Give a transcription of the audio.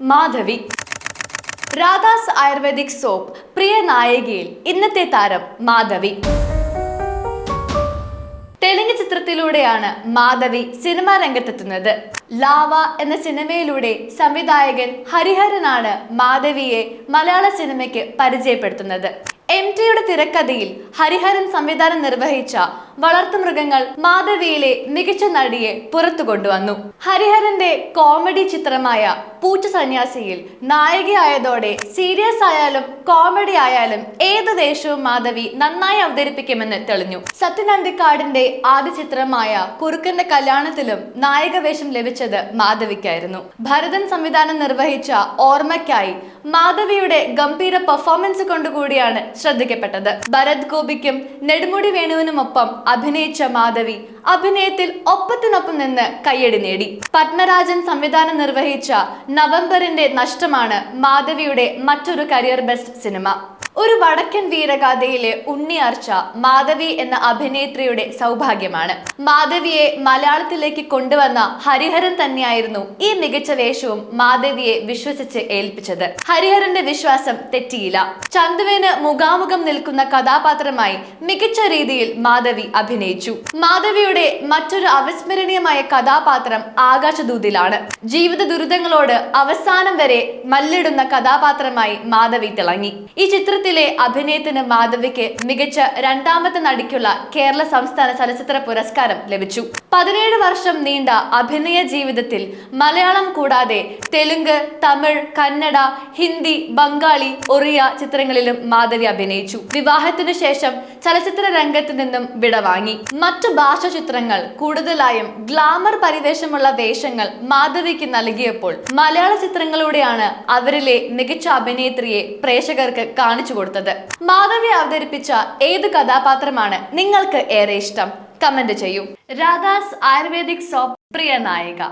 Madhavi. Radha's ayurvedic soap. പ്രിയ നായികയിൽ ഇന്നത്തെ താരം മാധവി. തെലുങ്ക് ചിത്രത്തിലൂടെയാണ് മാധവി സിനിമാ രംഗത്തെത്തുന്നത്. ലാവ എന്ന സിനിമയിലൂടെ സംവിധായകൻ ഹരിഹരനാണ് മാധവിയെ മലയാള സിനിമയ്ക്ക് പരിചയപ്പെടുത്തുന്നത്. എം ടിയുടെ തിരക്കഥയിൽ ഹരിഹരൻ സംവിധാനം നിർവഹിച്ച വളർത്തുമൃഗങ്ങൾ മാധവിയിലെ മികച്ച നടിയെ പുറത്തു കൊണ്ടുവന്നു. ഹരിഹരന്റെ കോമഡി ചിത്രമായ പൂച്ച സന്യാസിയിൽ നായികയായതോടെ സീരിയസ് ആയാലും കോമഡി ആയാലും ഏത് ദേശവും മാധവി നന്നായി അവതരിപ്പിക്കുമെന്ന് തെളിഞ്ഞു. സത്യനന്ദിക്കാടിന്റെ ആദ്യ ചിത്രമായ കുറുക്കന്റെ കല്യാണത്തിലും നായിക വേഷം ലഭിച്ചത് മാധവിക്കായിരുന്നു. ഭരതൻ സംവിധാനം നിർവഹിച്ച ഓർമ്മയ്ക്കായി മാധവിയുടെ ഗംഭീര പെർഫോമൻസ് കൊണ്ടുകൂടിയാണ് ശ്രദ്ധിക്കപ്പെട്ടത്. ഭരത് ഗോപിക്കും നെടുമുടി വേണുവിനുമൊപ്പം അഭിനയിച്ച മാധവി അഭിനയത്തിൽ ഒപ്പത്തിനൊപ്പം നിന്ന് കയ്യടി നേടി. പത്മരാജൻ സംവിധാനം നിർവഹിച്ച നവംബറിന്റെ നഷ്ടമാണ് മാധവിയുടെ മറ്റൊരു കരിയർ ബെസ്റ്റ് സിനിമ. ഒരു വടക്കൻ വീരഗാഥയിലെ ഉണ്ണിയാർച്ച മാധവി എന്ന അഭിനേത്രിയുടെ സൗഭാഗ്യമാണ്. മാധവിയെ മലയാളത്തിലേക്ക് കൊണ്ടുവന്ന ഹരിഹരൻ തന്നെയായിരുന്നു ഈ മികച്ച വേഷവും മാധവിയെ വിശ്വസിച്ച് ഏൽപ്പിച്ചത്. ഹരിഹരന്റെ വിശ്വാസം തെറ്റിയില്ല. ചന്തുവിന് മുഖാമുഖം നിൽക്കുന്ന കഥാപാത്രമായി മികച്ച രീതിയിൽ മാധവി അഭിനയിച്ചു. മാധവിയുടെ മറ്റൊരു അവിസ്മരണീയമായ കഥാപാത്രം ആകാശദൂതിലാണ്. ജീവിത ദുരിതങ്ങളോട് അവസാനം വരെ മല്ലിടുന്ന കഥാപാത്രമായി മാധവി തിളങ്ങി. ഈ ചിത്രത്തിലെ അഭിനയത്തിന് മാധവിക്ക് മികച്ച രണ്ടാമത്തെ നടിക്കുള്ള കേരള സംസ്ഥാന ചലച്ചിത്ര പുരസ്കാരം ലഭിച്ചു. പതിനേഴ് വർഷം നീണ്ട അഭിനയ ജീവിതത്തിൽ മലയാളം കൂടാതെ തെലുങ്ക് തമിഴ് കന്നഡ ഹിന്ദി ബംഗാളി ഒറിയ ചിത്രങ്ങളിലും മാധവി അഭിനയിച്ചു. വിവാഹത്തിനു ശേഷം ചലച്ചിത്ര രംഗത്ത് നിന്നും വിടവാങ്ങി. മറ്റു ഭാഷ ചിത്രങ്ങൾ കൂടുതലായും ഗ്ലാമർ പരിവേഷമുള്ള വേഷങ്ങൾ മാധവിക്ക് നൽകിയപ്പോൾ മലയാള ചിത്രങ്ങളിലൂടെയാണ് അവരിലെ മികച്ച അഭിനേത്രിയെ പ്രേക്ഷകർക്ക് കാണിച്ചു കൊടുത്തത്. മാധവി അവതരിപ്പിച്ച ഏത് കഥാപാത്രമാണ് നിങ്ങൾക്ക് ഏറെ ഇഷ്ടം? കമന്റ് ചെയ്യൂ. രാധാസ് ആയുർവേദിക് സോപ്പ് പ്രിയ നായിക.